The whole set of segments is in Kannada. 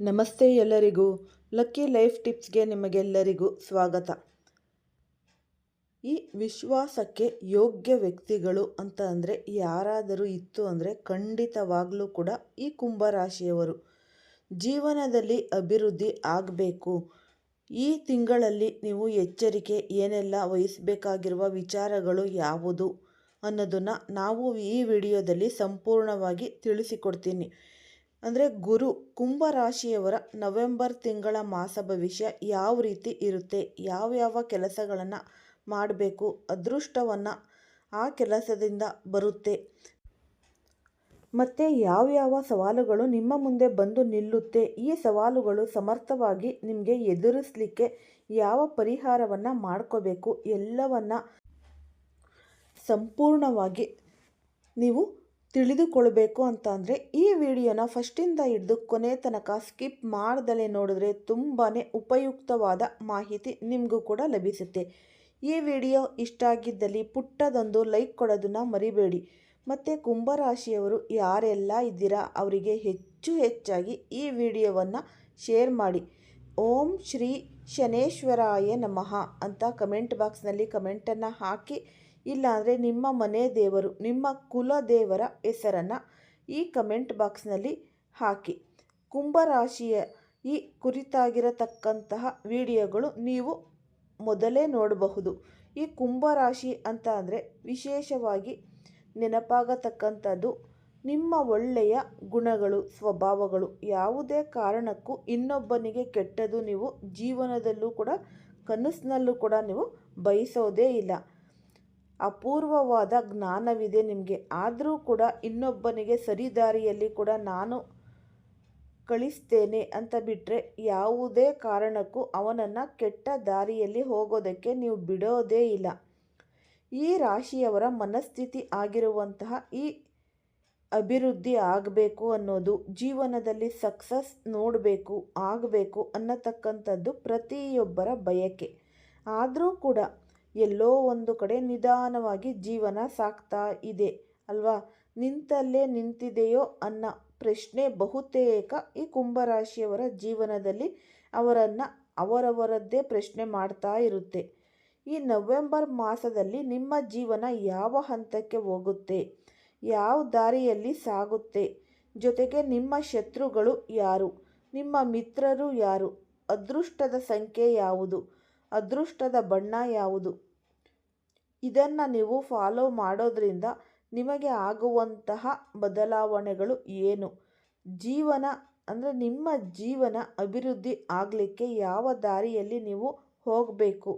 ನಮಸ್ತೆ ಎಲ್ಲರಿಗೂ. ಲಕ್ಕಿ ಲೈಫ್ ಟಿಪ್ಸ್ಗೆ ನಿಮಗೆಲ್ಲರಿಗೂ ಸ್ವಾಗತ. ಈ ವಿಶ್ವಾಸಕ್ಕೆ ಯೋಗ್ಯ ವ್ಯಕ್ತಿಗಳು ಅಂತ ಅಂದರೆ ಯಾರಾದರೂ ಇತ್ತು ಅಂದರೆ ಖಂಡಿತವಾಗಲೂ ಕೂಡ ಈ ಕುಂಭರಾಶಿಯವರು. ಜೀವನದಲ್ಲಿ ಅಭಿವೃದ್ಧಿ ಆಗಬೇಕು. ಈ ತಿಂಗಳಲ್ಲಿ ನೀವು ಎಚ್ಚರಿಕೆ ಏನೆಲ್ಲ ವಹಿಸಬೇಕಾಗಿರುವ ವಿಚಾರಗಳು ಯಾವುದು ಅನ್ನೋದನ್ನು ನಾವು ಈ ವಿಡಿಯೋದಲ್ಲಿ ಸಂಪೂರ್ಣವಾಗಿ ತಿಳಿಸಿಕೊಡ್ತೀನಿ. ಅಂದರೆ ಗುರು ಕುಂಭ ರಾಶಿಯವರ ನವೆಂಬರ್ ತಿಂಗಳ ಮಾಸ ಭವಿಷ್ಯ ಯಾವ ರೀತಿ ಇರುತ್ತೆ, ಯಾವ ಯಾವ ಕೆಲಸಗಳನ್ನು ಮಾಡಬೇಕು, ಅದೃಷ್ಟವನ್ನು ಆ ಕೆಲಸದಿಂದ ಬರುತ್ತೆ. ಮತ್ತು ಯಾವ್ಯಾವ ಸವಾಲುಗಳು ನಿಮ್ಮ ಮುಂದೆ ಬಂದು ನಿಲ್ಲುತ್ತೆ, ಈ ಸವಾಲುಗಳು ಸಮರ್ಥವಾಗಿ ನಿಮಗೆ ಎದುರಿಸಲಿಕ್ಕೆ ಯಾವ ಪರಿಹಾರವನ್ನು ಮಾಡ್ಕೋಬೇಕು, ಎಲ್ಲವನ್ನ ಸಂಪೂರ್ಣವಾಗಿ ನೀವು ತಿಳಿದುಕೊಳ್ಬೇಕು ಅಂತ ಅಂದರೆ ಈ ವಿಡಿಯೋನ ಫಸ್ಟಿಂದ ಹಿಡಿದು ಕೊನೆ ತನಕ ಸ್ಕಿಪ್ ಮಾಡ್ದಲೇ ನೋಡಿದ್ರೆ ತುಂಬಾ ಉಪಯುಕ್ತವಾದ ಮಾಹಿತಿ ನಿಮಗೂ ಕೂಡ ಲಭಿಸುತ್ತೆ. ಈ ವಿಡಿಯೋ ಇಷ್ಟ ಆಗಿದ್ದಲ್ಲಿ ಪುಟ್ಟದೊಂದು ಲೈಕ್ ಕೊಡೋದನ್ನು ಮರಿಬೇಡಿ. ಮತ್ತು ಕುಂಭರಾಶಿಯವರು ಯಾರೆಲ್ಲ ಇದ್ದೀರಾ ಅವರಿಗೆ ಹೆಚ್ಚು ಹೆಚ್ಚಾಗಿ ಈ ವಿಡಿಯೋವನ್ನು ಶೇರ್ ಮಾಡಿ. ಓಂ ಶ್ರೀ ಶನೇಶ್ವರಾಯ ನಮಃ ಅಂತ ಕಮೆಂಟ್ ಬಾಕ್ಸ್ನಲ್ಲಿ ಕಮೆಂಟನ್ನು ಹಾಕಿ. ಇಲ್ಲಾಂದರೆ ನಿಮ್ಮ ಮನೆ ದೇವರು, ನಿಮ್ಮ ಕುಲ ದೇವರ ಹೆಸರನ್ನು ಈ ಕಮೆಂಟ್ ಬಾಕ್ಸ್ನಲ್ಲಿ ಹಾಕಿ. ಕುಂಭರಾಶಿಯ ಈ ಕುರಿತಾಗಿರತಕ್ಕಂತಹ ವಿಡಿಯೋಗಳು ನೀವು ಮೊದಲೇ ನೋಡಬಹುದು. ಈ ಕುಂಭರಾಶಿ ಅಂತ ಅಂದರೆ ವಿಶೇಷವಾಗಿ ನೆನಪಾಗತಕ್ಕಂಥದ್ದು ನಿಮ್ಮ ಒಳ್ಳೆಯ ಗುಣಗಳು, ಸ್ವಭಾವಗಳು. ಯಾವುದೇ ಕಾರಣಕ್ಕೂ ಇನ್ನೊಬ್ಬನಿಗೆ ಕೆಟ್ಟದು ನೀವು ಜೀವನದಲ್ಲೂ ಕೂಡ, ಕನಸಿನಲ್ಲೂ ಕೂಡ ನೀವು ಬಯಸೋದೇ ಇಲ್ಲ. ಅಪೂರ್ವವಾದ ಜ್ಞಾನವಿದೆ ನಿಮಗೆ. ಆದರೂ ಕೂಡ ಇನ್ನೊಬ್ಬನಿಗೆ ಸರಿದಾರಿಯಲ್ಲಿ ಕೂಡ ನಾನು ಕಳಿಸ್ತೇನೆ ಅಂತ ಬಿಟ್ಟರೆ ಯಾವುದೇ ಕಾರಣಕ್ಕೂ ಅವನನ್ನು ಕೆಟ್ಟ ದಾರಿಯಲ್ಲಿ ಹೋಗೋದಕ್ಕೆ ನೀವು ಬಿಡೋದೇ ಇಲ್ಲ. ಈ ರಾಶಿಯವರ ಮನಸ್ಥಿತಿ ಆಗಿರುವಂತಹ ಈ ಅಭಿವೃದ್ಧಿ ಆಗಬೇಕು ಅನ್ನೋದು, ಜೀವನದಲ್ಲಿ ಸಕ್ಸಸ್ ನೋಡಬೇಕು, ಆಗಬೇಕು ಅನ್ನತಕ್ಕಂಥದ್ದು ಪ್ರತಿಯೊಬ್ಬರ ಬಯಕೆ. ಆದರೂ ಕೂಡ ಎಲ್ಲೋ ಒಂದು ಕಡೆ ನಿಧಾನವಾಗಿ ಜೀವನ ಸಾಗ್ತಾ ಇದೆ, ಅಲ್ವಾ? ನಿಂತಲ್ಲೇ ನಿಂತಿದೆಯೋ ಅನ್ನೋ ಪ್ರಶ್ನೆ ಬಹುತೇಕ ಈ ಕುಂಭರಾಶಿಯವರ ಜೀವನದಲ್ಲಿ ಅವರನ್ನು ಅವರವರದ್ದೇ ಪ್ರಶ್ನೆ ಮಾಡ್ತಾ ಇರುತ್ತೆ. ಈ ನವೆಂಬರ್ ಮಾಸದಲ್ಲಿ ನಿಮ್ಮ ಜೀವನ ಯಾವ ಹಂತಕ್ಕೆ ಹೋಗುತ್ತೆ? ಯಾವ ದಾರಿಯಲ್ಲಿ ಸಾಗುತ್ತೆ? ಜೊತೆಗೆ ನಿಮ್ಮ ಶತ್ರುಗಳು ಯಾರು? ನಿಮ್ಮ ಮಿತ್ರರು ಯಾರು? ಅದೃಷ್ಟದ ಸಂಖ್ಯೆ ಯಾವುದು? ಅದೃಷ್ಟದ ಬಣ್ಣ ಯಾವುದು? ಇದನ್ನು ನೀವು ಫಾಲೋ ಮಾಡೋದ್ರಿಂದ ನಿಮಗೆ ಆಗುವಂತಹ ಬದಲಾವಣೆಗಳು ಏನು? ಜೀವನ ಅಂದರೆ ನಿಮ್ಮ ಜೀವನ ಅಭಿವೃದ್ಧಿ ಆಗಲಿಕ್ಕೆ ಯಾವ ದಾರಿಯಲ್ಲಿ ನೀವು ಹೋಗಬೇಕು?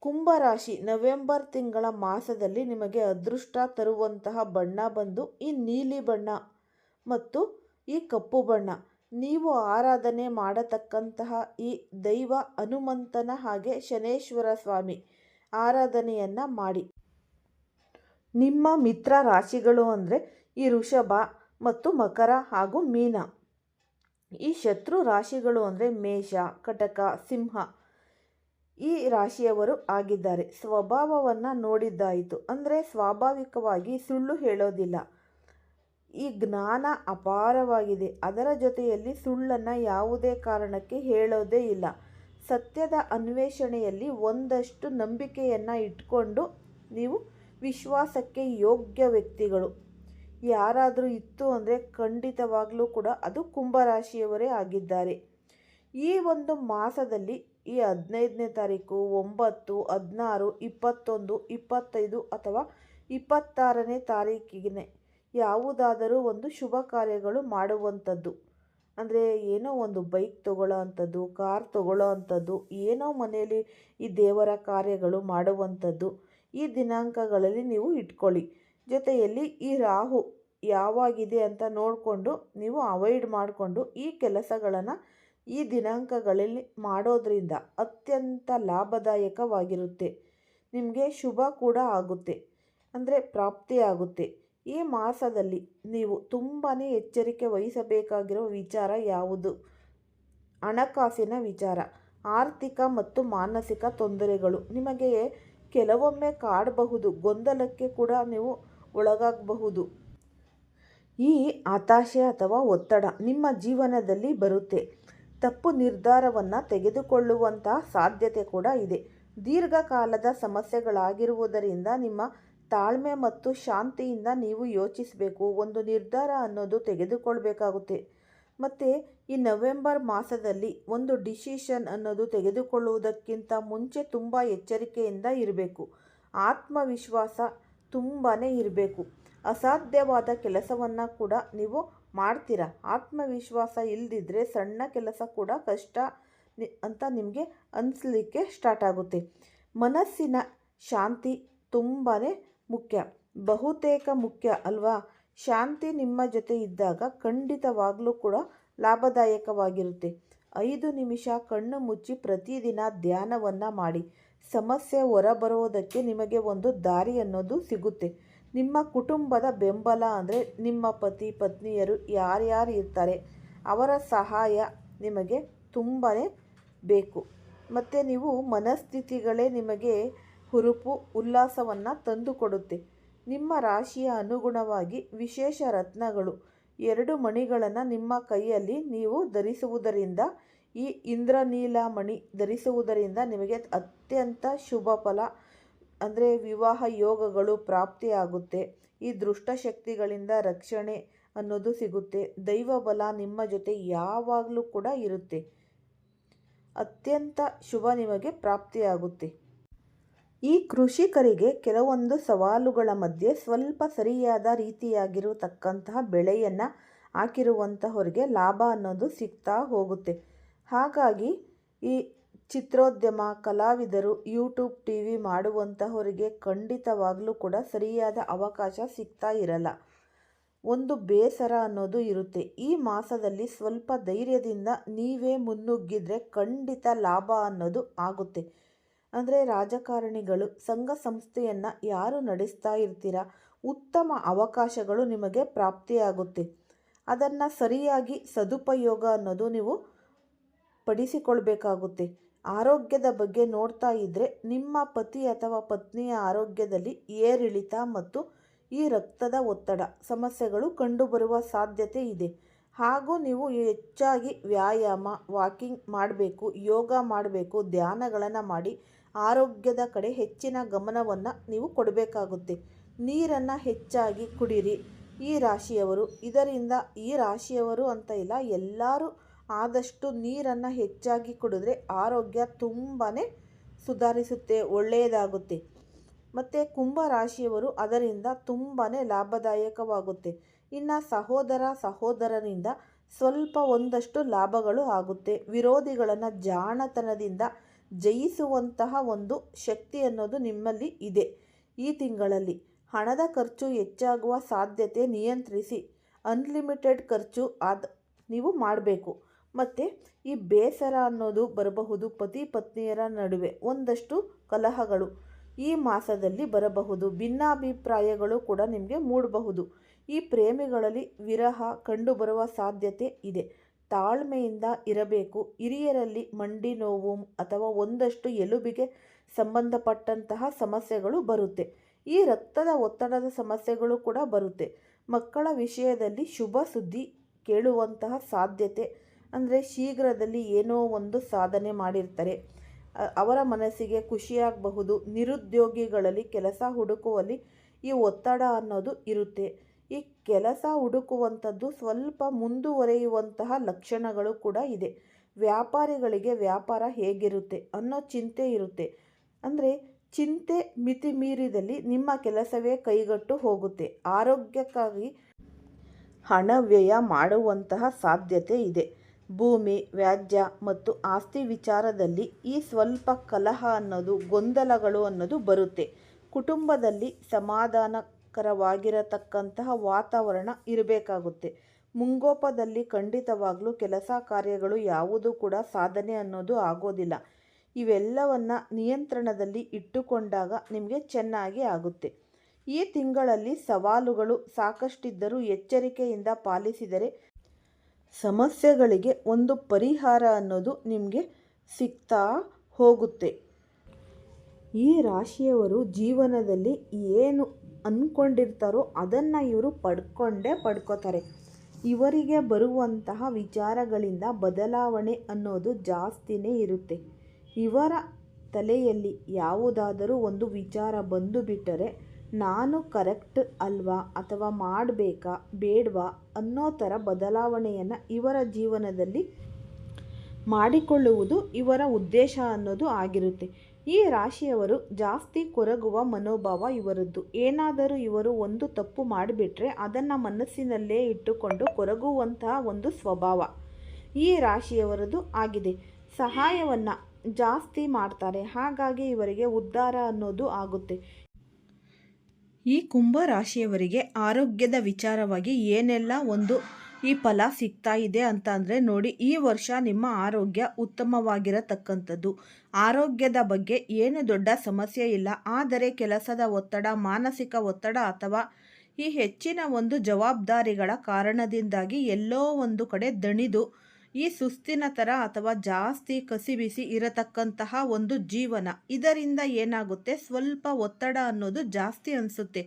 ಕುಂಭರಾಶಿ ನವೆಂಬರ್ ತಿಂಗಳ ಮಾಸದಲ್ಲಿ ನಿಮಗೆ ಅದೃಷ್ಟ ತರುವಂತಹ ಬಣ್ಣ ಬಂದು ಈ ನೀಲಿ ಬಣ್ಣ ಮತ್ತು ಈ ಕಪ್ಪು ಬಣ್ಣ. ನೀವು ಆರಾಧನೆ ಮಾಡತಕ್ಕಂತಹ ಈ ದೈವ ಹನುಮಂತನ ಹಾಗೆ ಶನೇಶ್ವರ ಸ್ವಾಮಿ ಆರಾಧನೆಯನ್ನು ಮಾಡಿ. ನಿಮ್ಮ ಮಿತ್ರ ರಾಶಿಗಳು ಅಂದರೆ ಈ ಋಷಭ ಮತ್ತು ಮಕರ ಹಾಗೂ ಮೀನ. ಈ ಶತ್ರು ರಾಶಿಗಳು ಅಂದರೆ ಮೇಷ, ಕಟಕ, ಸಿಂಹ ಈ ರಾಶಿಯವರು ಆಗಿದ್ದಾರೆ. ಸ್ವಭಾವವನ್ನು ನೋಡಿದ್ದಾಯಿತು. ಅಂದರೆ ಸ್ವಾಭಾವಿಕವಾಗಿ ಸುಳ್ಳು ಹೇಳೋದಿಲ್ಲ. ಈ ಜ್ಞಾನ ಅಪಾರವಾಗಿದೆ. ಅದರ ಜೊತೆಯಲ್ಲಿ ಸುಳ್ಳನ್ನು ಯಾವುದೇ ಕಾರಣಕ್ಕೆ ಹೇಳೋದೇ ಇಲ್ಲ. ಸತ್ಯದ ಅನ್ವೇಷಣೆಯಲ್ಲಿ ಒಂದಷ್ಟು ನಂಬಿಕೆಯನ್ನು ಇಟ್ಕೊಂಡು ನೀವು ವಿಶ್ವಾಸಕ್ಕೆ ಯೋಗ್ಯ ವ್ಯಕ್ತಿಗಳು. ಯಾರಾದರೂ ಇತ್ತು ಅಂದರೆ ಖಂಡಿತವಾಗಲೂ ಕೂಡ ಅದು ಕುಂಭರಾಶಿಯವರೇ ಆಗಿದ್ದಾರೆ. ಈ ಒಂದು ಮಾಸದಲ್ಲಿ ಈ ಹದಿನೈದನೇ ತಾರೀಕು, ಒಂಬತ್ತು, ಹದಿನಾರು, ಇಪ್ಪತ್ತೊಂದು, ಇಪ್ಪತ್ತೈದು ಅಥವಾ ಇಪ್ಪತ್ತಾರನೇ ತಾರೀಕಿಗೆ ಯಾವುದಾದರೂ ಒಂದು ಶುಭ ಕಾರ್ಯಗಳು ಮಾಡುವಂಥದ್ದು. ಅಂದರೆ ಏನೋ ಒಂದು ಬೈಕ್ ತಗೊಳ್ಳೋ ಅಂಥದ್ದು ಕಾರ್ ತಗೊಳ್ಳೋ ಅಂಥದ್ದು ಏನೋ ಮನೆಯಲ್ಲಿ ಈ ದೇವರ ಕಾರ್ಯಗಳು ಮಾಡುವಂಥದ್ದು, ಈ ದಿನಾಂಕಗಳಲ್ಲಿ ನೀವು ಇಟ್ಕೊಳ್ಳಿ. ಜೊತೆಯಲ್ಲಿ ಈ ರಾಹು ಯಾವಾಗಿದೆ ಅಂತ ನೋಡಿಕೊಂಡು ನೀವು ಅವಾಯ್ಡ್ ಮಾಡಿಕೊಂಡು ಈ ಕೆಲಸಗಳನ್ನು ಈ ದಿನಾಂಕಗಳಲ್ಲಿ ಮಾಡೋದ್ರಿಂದ ಅತ್ಯಂತ ಲಾಭದಾಯಕವಾಗಿರುತ್ತೆ. ನಿಮಗೆ ಶುಭ ಕೂಡ ಆಗುತ್ತೆ. ಅಂದರೆ ಪ್ರಾಪ್ತಿಯಾಗುತ್ತೆ. ಈ ಮಾಸದಲ್ಲಿ ನೀವು ತುಂಬಾ ಎಚ್ಚರಿಕೆ ವಹಿಸಬೇಕಾಗಿರುವ ವಿಚಾರ ಯಾವುದು? ಹಣಕಾಸಿನ ವಿಚಾರ, ಆರ್ಥಿಕ ಮತ್ತು ಮಾನಸಿಕ ತೊಂದರೆಗಳು. ನಿಮಗೆ ಕೆಲವೊಮ್ಮೆ ಕಾಡಬಹುದು, ಗೊಂದಲಕ್ಕೆ ಕೂಡ ನೀವು ಒಳಗಾಗಬಹುದು. ಈ ಹತಾಶೆ ಅಥವಾ ಒತ್ತಡ ನಿಮ್ಮ ಜೀವನದಲ್ಲಿ ಬರುತ್ತೆ. ತಪ್ಪು ನಿರ್ಧಾರವನ್ನು ತೆಗೆದುಕೊಳ್ಳುವಂತಹ ಸಾಧ್ಯತೆ ಕೂಡ ಇದೆ. ದೀರ್ಘಕಾಲದ ಸಮಸ್ಯೆಗಳಾಗಿರುವುದರಿಂದ ನಿಮ್ಮ ತಾಳ್ಮೆ ಮತ್ತು ಶಾಂತಿಯಿಂದ ನೀವು ಯೋಚಿಸಬೇಕು. ಒಂದು ನಿರ್ಧಾರ ಅನ್ನೋದು ತೆಗೆದುಕೊಳ್ಬೇಕಾಗುತ್ತೆ. ಮತ್ತು, ಈ ನವೆಂಬರ್ ಮಾಸದಲ್ಲಿ ಒಂದು ಡಿಸಿಷನ್ ಅನ್ನೋದು ತೆಗೆದುಕೊಳ್ಳುವುದಕ್ಕಿಂತ ಮುಂಚೆ ತುಂಬ ಎಚ್ಚರಿಕೆಯಿಂದ ಇರಬೇಕು. ಆತ್ಮವಿಶ್ವಾಸ ತುಂಬಾ ಇರಬೇಕು. ಅಸಾಧ್ಯವಾದ ಕೆಲಸವನ್ನು ಕೂಡ ನೀವು ಮಾಡ್ತೀರಾ? ಆತ್ಮವಿಶ್ವಾಸ ಇಲ್ಲದಿದ್ದರೆ ಸಣ್ಣ ಕೆಲಸ ಕೂಡ ಕಷ್ಟ ಅಂತ ನಿಮಗೆ ಅನಿಸ್ಲಿಕ್ಕೆ ಸ್ಟಾರ್ಟ್ ಆಗುತ್ತೆ. ಮನಸ್ಸಿನ ಶಾಂತಿ ತುಂಬಾ ಮುಖ್ಯ. ಬಹುತೇಕ ಮುಖ್ಯ ಅಲ್ವಾ? ಶಾಂತಿ ನಿಮ್ಮ ಜೊತೆ ಇದ್ದಾಗ ಖಂಡಿತವಾಗಲೂ ಕೂಡ ಲಾಭದಾಯಕವಾಗಿರುತ್ತೆ. ಐದು ನಿಮಿಷ ಕಣ್ಣು ಮುಚ್ಚಿ ಪ್ರತಿದಿನ ಧ್ಯಾನವನ್ನು ಮಾಡಿ. ಸಮಸ್ಯೆ ಹೊರಬರುವುದಕ್ಕೆ ನಿಮಗೆ ಒಂದು ದಾರಿ ಅನ್ನೋದು ಸಿಗುತ್ತೆ. ನಿಮ್ಮ ಕುಟುಂಬದ ಬೆಂಬಲ ಅಂದರೆ ನಿಮ್ಮ ಪತಿ, ಪತ್ನಿಯರು ಯಾರ್ಯಾರು ಇರ್ತಾರೆ, ಅವರ ಸಹಾಯ ನಿಮಗೆ ತುಂಬಾ ಬೇಕು. ಮತ್ತು ನೀವು ಮನಸ್ಥಿತಿಗಳೇ ನಿಮಗೆ ಹುರುಪು ಉಲ್ಲಾಸವನ್ನು ತಂದುಕೊಡುತ್ತೆ. ನಿಮ್ಮ ರಾಶಿಯ ಅನುಗುಣವಾಗಿ ವಿಶೇಷ ರತ್ನಗಳು. ಎರಡು ಮಣಿಗಳನ್ನು ನಿಮ್ಮ ಕೈಯಲ್ಲಿ ನೀವು ಧರಿಸುವುದರಿಂದ, ಈ ಇಂದ್ರನೀಲ ಮಣಿ ಧರಿಸುವುದರಿಂದ ನಿಮಗೆ ಅತ್ಯಂತ ಶುಭ ಫಲ, ಅಂದರೆ ವಿವಾಹ ಯೋಗಗಳು ಪ್ರಾಪ್ತಿಯಾಗುತ್ತೆ. ಈ ದುಷ್ಟಶಕ್ತಿಗಳಿಂದ ರಕ್ಷಣೆ ಅನ್ನೋದು ಸಿಗುತ್ತೆ. ದೈವ ಬಲ ನಿಮ್ಮ ಜೊತೆ ಯಾವಾಗಲೂ ಕೂಡ ಇರುತ್ತೆ. ಅತ್ಯಂತ ಶುಭ ನಿಮಗೆ ಪ್ರಾಪ್ತಿಯಾಗುತ್ತೆ. ಈ ಕೃಷಿಕರಿಗೆ ಕೆಲವೊಂದು ಸವಾಲುಗಳ ಮಧ್ಯೆ ಸ್ವಲ್ಪ ಸರಿಯಾದ ರೀತಿಯಾಗಿರತಕ್ಕಂತಹ ಬೆಳೆಯನ್ನು ಹಾಕಿರುವಂತಹವರಿಗೆ ಲಾಭ ಅನ್ನೋದು ಸಿಗ್ತಾ ಹೋಗುತ್ತೆ. ಹಾಗಾಗಿ ಈ ಚಿತ್ರೋದ್ಯಮ, ಕಲಾವಿದರು, ಯೂಟ್ಯೂಬ್ ಟಿ ವಿ ಮಾಡುವಂತಹವರಿಗೆ ಖಂಡಿತವಾಗಲೂ ಕೂಡ ಸರಿಯಾದ ಅವಕಾಶ ಸಿಗ್ತಾ ಇರಲ್ಲ. ಒಂದು ಬೇಸರ ಅನ್ನೋದು ಇರುತ್ತೆ. ಈ ಮಾಸದಲ್ಲಿ ಸ್ವಲ್ಪ ಧೈರ್ಯದಿಂದ ನೀವೇ ಮುನ್ನುಗ್ಗಿದ್ರೆ ಖಂಡಿತ ಲಾಭ ಅನ್ನೋದು ಆಗುತ್ತೆ. ಅಂದರೆ ರಾಜಕಾರಣಿಗಳು, ಸಂಘ ಸಂಸ್ಥೆಯನ್ನು ಯಾರು ನಡೆಸ್ತಾ ಇರ್ತೀರ? ಉತ್ತಮ ಅವಕಾಶಗಳು ನಿಮಗೆ ಪ್ರಾಪ್ತಿಯಾಗುತ್ತೆ. ಅದನ್ನು ಸರಿಯಾಗಿ ಸದುಪಯೋಗ ಅನ್ನೋದು ನೀವು ಪಡಿಸಿಕೊಳ್ಬೇಕಾಗುತ್ತೆ. ಆರೋಗ್ಯದ ಬಗ್ಗೆ ನೋಡ್ತಾ ಇದ್ದರೆ ನಿಮ್ಮ ಪತಿ ಅಥವಾ ಪತ್ನಿಯ ಆರೋಗ್ಯದಲ್ಲಿ ಏರಿಳಿತ ಮತ್ತು ಈ ರಕ್ತದ ಒತ್ತಡ ಸಮಸ್ಯೆಗಳು ಕಂಡುಬರುವ ಸಾಧ್ಯತೆ ಇದೆ. ಹಾಗೂ ನೀವು ಹೆಚ್ಚಾಗಿ ವ್ಯಾಯಾಮ, ವಾಕಿಂಗ್ ಮಾಡಬೇಕು, ಯೋಗ ಮಾಡಬೇಕು, ಧ್ಯಾನಗಳನ್ನು ಮಾಡಿ ಆರೋಗ್ಯದ ಕಡೆ ಹೆಚ್ಚಿನ ಗಮನವನ್ನು ನೀವು ಕೊಡಬೇಕಾಗುತ್ತೆ. ನೀರನ್ನು ಹೆಚ್ಚಾಗಿ ಕುಡಿರಿ. ಈ ರಾಶಿಯವರು, ಇದರಿಂದ ಈ ರಾಶಿಯವರು ಅಂತ ಇಲ್ಲ, ಎಲ್ಲರೂ ಆದಷ್ಟು ನೀರನ್ನು ಹೆಚ್ಚಾಗಿ ಕುಡಿದ್ರೆ ಆರೋಗ್ಯ ತುಂಬಾ ಸುಧಾರಿಸುತ್ತೆ, ಒಳ್ಳೆಯದಾಗುತ್ತೆ. ಮತ್ತು ಕುಂಭ ರಾಶಿಯವರು ಅದರಿಂದ ತುಂಬಾ ಲಾಭದಾಯಕವಾಗುತ್ತೆ. ಇನ್ನು ಸಹೋದರ, ಸಹೋದರರಿಂದ ಸ್ವಲ್ಪ ಒಂದಷ್ಟು ಲಾಭಗಳು ಆಗುತ್ತೆ. ವಿರೋಧಿಗಳನ್ನು ಜಾಣತನದಿಂದ ಜಯಿಸುವಂತಹ ಒಂದು ಶಕ್ತಿ ಅನ್ನೋದು ನಿಮ್ಮಲ್ಲಿ ಇದೆ. ಈ ತಿಂಗಳಲ್ಲಿ ಹಣದ ಖರ್ಚು ಹೆಚ್ಚಾಗುವ ಸಾಧ್ಯತೆ ನಿಯಂತ್ರಿಸಿ ಅನ್ಲಿಮಿಟೆಡ್ ಖರ್ಚು ಆದ ನೀವು ಮಾಡಬೇಕು. ಮತ್ತು ಈ ಬೇಸರ ಅನ್ನೋದು ಬರಬಹುದು, ಪತಿ ಪತ್ನಿಯರ ನಡುವೆ ಒಂದಷ್ಟು ಕಲಹಗಳು ಈ ಮಾಸದಲ್ಲಿ ಬರಬಹುದು. ಭಿನ್ನಾಭಿಪ್ರಾಯಗಳು ಕೂಡ ನಿಮಗೆ ಮೂಡಬಹುದು. ಈ ಪ್ರೇಮಿಗಳಲ್ಲಿ ವಿರಹ ಕಂಡುಬರುವ ಸಾಧ್ಯತೆ ಇದೆ. ತಾಳ್ಮೆಯಿಂದ ಇರಬೇಕು. ಹಿರಿಯರಲ್ಲಿ ಮಂಡಿ ನೋವು ಅಥವಾ ಒಂದಷ್ಟು ಎಲುಬಿಗೆ ಸಂಬಂಧಪಟ್ಟಂತಹ ಸಮಸ್ಯೆಗಳು ಬರುತ್ತೆ. ಈ ರಕ್ತದ ಒತ್ತಡದ ಸಮಸ್ಯೆಗಳು ಕೂಡ ಬರುತ್ತೆ. ಮಕ್ಕಳ ವಿಷಯದಲ್ಲಿ ಶುಭ ಸುದ್ದಿ ಕೇಳುವಂತಹ ಸಾಧ್ಯತೆ ಅಂದರೆ ಶೀಘ್ರದಲ್ಲಿ ಏನೋ ಒಂದು ಸಾಧನೆ ಮಾಡಿರ್ತಾರೆ. ಅವರ ಮನಸ್ಸಿಗೆ ಖುಷಿಯಾಗಬಹುದು. ನಿರುದ್ಯೋಗಿಗಳಲ್ಲಿ ಕೆಲಸ ಹುಡುಕುವಲ್ಲಿ ಈ ಒತ್ತಡ ಅನ್ನೋದು ಇರುತ್ತೆ. ಈ ಕೆಲಸ ಹುಡುಕುವಂಥದ್ದು ಸ್ವಲ್ಪ ಮುಂದುವರೆಯುವಂತಹ ಲಕ್ಷಣಗಳು ಕೂಡ ಇದೆ. ವ್ಯಾಪಾರಿಗಳಿಗೆ ವ್ಯಾಪಾರ ಹೇಗಿರುತ್ತೆ ಅನ್ನೋ ಚಿಂತೆ ಇರುತ್ತೆ. ಅಂದರೆ ಚಿಂತೆ ಮಿತಿ ಮೀರಿದಲ್ಲಿ ನಿಮ್ಮ ಕೆಲಸವೇ ಕೈಗಟ್ಟು ಹೋಗುತ್ತೆ. ಆರೋಗ್ಯಕ್ಕಾಗಿ ಹಣ ವ್ಯಯ ಮಾಡುವಂತಹ ಸಾಧ್ಯತೆ ಇದೆ. ಭೂಮಿ, ವ್ಯಾಜ್ಯ ಮತ್ತು ಆಸ್ತಿ ವಿಚಾರದಲ್ಲಿ ಈ ಸ್ವಲ್ಪ ಕಲಹ ಅನ್ನೋದು, ಗೊಂದಲಗಳು ಅನ್ನೋದು ಬರುತ್ತೆ. ಕುಟುಂಬದಲ್ಲಿ ಸಮಾಧಾನಕರವಾಗಿರತಕ್ಕಂತಹ ವಾತಾವರಣ ಇರಬೇಕಾಗುತ್ತೆ. ಮುಂಗೋಪದಲ್ಲಿ ಖಂಡಿತವಾಗ್ಲೂ ಕೆಲಸ ಕಾರ್ಯಗಳು ಯಾವುದೂ ಕೂಡ ಸಾಧನೆ ಅನ್ನೋದು ಆಗೋದಿಲ್ಲ. ಇವೆಲ್ಲವನ್ನು ನಿಯಂತ್ರಣದಲ್ಲಿ ಇಟ್ಟುಕೊಂಡಾಗ ನಿಮಗೆ ಚೆನ್ನಾಗಿ ಆಗುತ್ತೆ. ಈ ತಿಂಗಳಲ್ಲಿ ಸವಾಲುಗಳು ಸಾಕಷ್ಟಿದ್ದರೂ ಎಚ್ಚರಿಕೆಯಿಂದ ಪಾಲಿಸಿದರೆ ಸಮಸ್ಯೆಗಳಿಗೆ ಒಂದು ಪರಿಹಾರ ಅನ್ನೋದು ನಿಮಗೆ ಸಿಗ್ತಾ ಹೋಗುತ್ತೆ. ಈ ರಾಶಿಯವರು ಜೀವನದಲ್ಲಿ ಏನು ಅಂದ್ಕೊಂಡಿರ್ತಾರೋ ಅದನ್ನು ಇವರು ಪಡ್ಕೊಂಡೇ ಪಡ್ಕೋತಾರೆ. ಇವರಿಗೆ ಬರುವಂತಹ ವಿಚಾರಗಳಿಂದ ಬದಲಾವಣೆ ಅನ್ನೋದು ಜಾಸ್ತಿನೇ ಇರುತ್ತೆ. ಇವರ ತಲೆಯಲ್ಲಿ ಯಾವುದಾದರೂ ಒಂದು ವಿಚಾರ ಬಂದು ಬಿಟ್ಟರೆ ನಾನು ಕರೆಕ್ಟ್ ಅಲ್ವಾ ಅಥವಾ ಮಾಡಬೇಕಾ ಬೇಡವಾ ಅನ್ನೋ ಥರ ಬದಲಾವಣೆಯನ್ನು ಇವರ ಜೀವನದಲ್ಲಿ ಮಾಡಿಕೊಳ್ಳುವುದು ಇವರ ಉದ್ದೇಶ ಅನ್ನೋದು ಆಗಿರುತ್ತೆ. ಈ ರಾಶಿಯವರು ಜಾಸ್ತಿ ಕೊರಗುವ ಮನೋಭಾವ ಇವರದ್ದು. ಏನಾದರೂ ಇವರು ಒಂದು ತಪ್ಪು ಮಾಡಿಬಿಟ್ರೆ ಅದನ್ನು ಮನಸ್ಸಿನಲ್ಲೇ ಇಟ್ಟುಕೊಂಡು ಕೊರಗುವಂತಹ ಒಂದು ಸ್ವಭಾವ ಈ ರಾಶಿಯವರದು ಆಗಿದೆ. ಸಹಾಯವನ್ನು ಜಾಸ್ತಿ ಮಾಡ್ತಾರೆ. ಹಾಗಾಗಿ ಇವರಿಗೆ ಉದ್ಧಾರ ಅನ್ನೋದು ಆಗುತ್ತೆ. ಈ ಕುಂಭ ರಾಶಿಯವರಿಗೆ ಆರೋಗ್ಯದ ವಿಚಾರವಾಗಿ ಏನೆಲ್ಲ ಒಂದು ಈ ಫಲ ಸಿಗ್ತಾ ಇದೆ ಅಂತ ಅಂದರೆ ನೋಡಿ, ಈ ವರ್ಷ ನಿಮ್ಮ ಆರೋಗ್ಯ ಉತ್ತಮವಾಗಿರತಕ್ಕಂಥದ್ದು. ಆರೋಗ್ಯದ ಬಗ್ಗೆ ಏನು ದೊಡ್ಡ ಸಮಸ್ಯೆ ಇಲ್ಲ. ಆದರೆ ಕೆಲಸದ ಒತ್ತಡ, ಮಾನಸಿಕ ಒತ್ತಡ ಅಥವಾ ಈ ಹೆಚ್ಚಿನ ಒಂದು ಜವಾಬ್ದಾರಿಗಳ ಕಾರಣದಿಂದಾಗಿ ಎಲ್ಲೋ ಒಂದು ಕಡೆ ದಣಿದು ಈ ಸುಸ್ತಿನ ಥರ ಅಥವಾ ಜಾಸ್ತಿ ಕಸಿಬಿಸಿ ಇರತಕ್ಕಂತಹ ಒಂದು ಜೀವನ. ಇದರಿಂದ ಏನಾಗುತ್ತೆ? ಸ್ವಲ್ಪ ಒತ್ತಡ ಅನ್ನೋದು ಜಾಸ್ತಿ ಅನಿಸುತ್ತೆ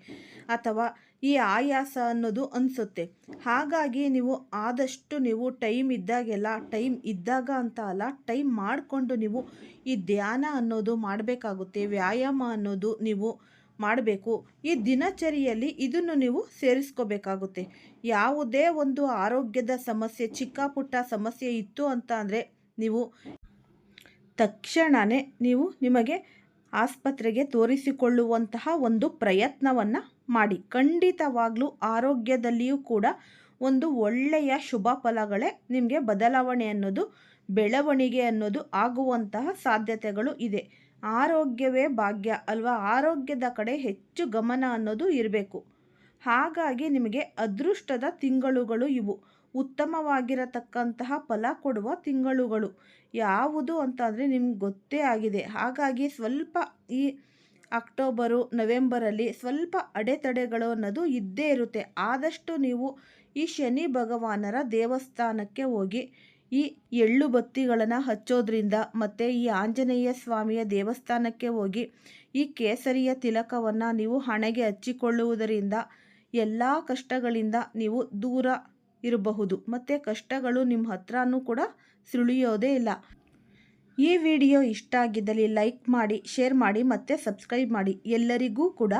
ಅಥವಾ ಈ ಆಯಾಸ ಅನ್ನೋದು ಅನಿಸುತ್ತೆ. ಹಾಗಾಗಿ ನೀವು ಆದಷ್ಟು ನೀವು ಟೈಮ್ ಇದ್ದಾಗೆಲ್ಲ, ಟೈಮ್ ಇದ್ದಾಗ ಅಂತ ಅಲ್ಲ, ಟೈಮ್ ಮಾಡಿಕೊಂಡು ನೀವು ಈ ಧ್ಯಾನ ಅನ್ನೋದು ಮಾಡಬೇಕಾಗುತ್ತೆ, ವ್ಯಾಯಾಮ ಅನ್ನೋದು ನೀವು ಮಾಡಬೇಕು. ಈ ದಿನಚರಿಯಲ್ಲಿ ಇದನ್ನು ನೀವು ಸೇರಿಸ್ಕೋಬೇಕಾಗುತ್ತೆ. ಯಾವುದೇ ಒಂದು ಆರೋಗ್ಯದ ಸಮಸ್ಯೆ, ಚಿಕ್ಕ ಪುಟ್ಟ ಸಮಸ್ಯೆ ಇತ್ತು ಅಂತ ಅಂದರೆ ನೀವು ತಕ್ಷಣವೇ ನೀವು ನಿಮಗೆ ಆಸ್ಪತ್ರೆಗೆ ತೋರಿಸಿಕೊಳ್ಳುವಂತಹ ಒಂದು ಪ್ರಯತ್ನವನ್ನು ಮಾಡಿ. ಖಂಡಿತವಾಗ್ಲೂ ಆರೋಗ್ಯದಲ್ಲಿಯೂ ಕೂಡ ಒಂದು ಒಳ್ಳೆಯ ಶುಭ ಫಲಗಳೇ ನಿಮಗೆ ಬದಲಾವಣೆ ಅನ್ನೋದು, ಬೆಳವಣಿಗೆ ಅನ್ನೋದು ಆಗುವಂತಹ ಸಾಧ್ಯತೆಗಳು ಇದೆ. ಆರೋಗ್ಯವೇ ಭಾಗ್ಯ ಅಲ್ವಾ? ಆರೋಗ್ಯದ ಕಡೆ ಹೆಚ್ಚು ಗಮನ ಅನ್ನೋದು ಇರಬೇಕು. ಹಾಗಾಗಿ ನಿಮಗೆ ಅದೃಷ್ಟದ ತಿಂಗಳುಗಳು ಇವು. ಉತ್ತಮವಾಗಿರತಕ್ಕಂತಹ ಫಲ ಕೊಡುವ ತಿಂಗಳುಗಳು. ಯಾವುದು ಅಂತ ಅಂದರೆ ನಿಮ್ಗೆ ಗೊತ್ತೇ ಆಗಿದೆ. ಹಾಗಾಗಿ ಸ್ವಲ್ಪ ಈ ಅಕ್ಟೋಬರು, ನವೆಂಬರಲ್ಲಿ ಸ್ವಲ್ಪ ಅಡೆತಡೆಗಳು ಅನ್ನೋದು ಇದ್ದೇ ಇರುತ್ತೆ. ಆದಷ್ಟು ನೀವು ಈ ಶನಿ ಭಗವಾನರ ದೇವಸ್ಥಾನಕ್ಕೆ ಹೋಗಿ ಈ ಎಳ್ಳು ಬತ್ತಿಗಳನ್ನು ಹಚ್ಚೋದ್ರಿಂದ ಮತ್ತು ಈ ಆಂಜನೇಯ ಸ್ವಾಮಿಯ ದೇವಸ್ಥಾನಕ್ಕೆ ಹೋಗಿ ಈ ಕೇಸರಿಯ ತಿಲಕವನ್ನು ನೀವು ಹಣೆಗೆ ಹಚ್ಚಿಕೊಳ್ಳುವುದರಿಂದ ಎಲ್ಲ ಕಷ್ಟಗಳಿಂದ ನೀವು ದೂರ ಇರಬಹುದು. ಮತ್ತು ಕಷ್ಟಗಳು ನಿಮ್ಮ ಹತ್ರನೂ ಕೂಡ ಸುಳಿಯೋದೇ ಇಲ್ಲ. ಈ ವಿಡಿಯೋ ಇಷ್ಟ ಆಗಿದ್ದಲ್ಲಿ ಲೈಕ್ ಮಾಡಿ, ಶೇರ್ ಮಾಡಿ ಮತ್ತು ಸಬ್ಸ್ಕ್ರೈಬ್ ಮಾಡಿ. ಎಲ್ಲರಿಗೂ ಕೂಡ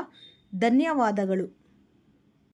ಧನ್ಯವಾದಗಳು.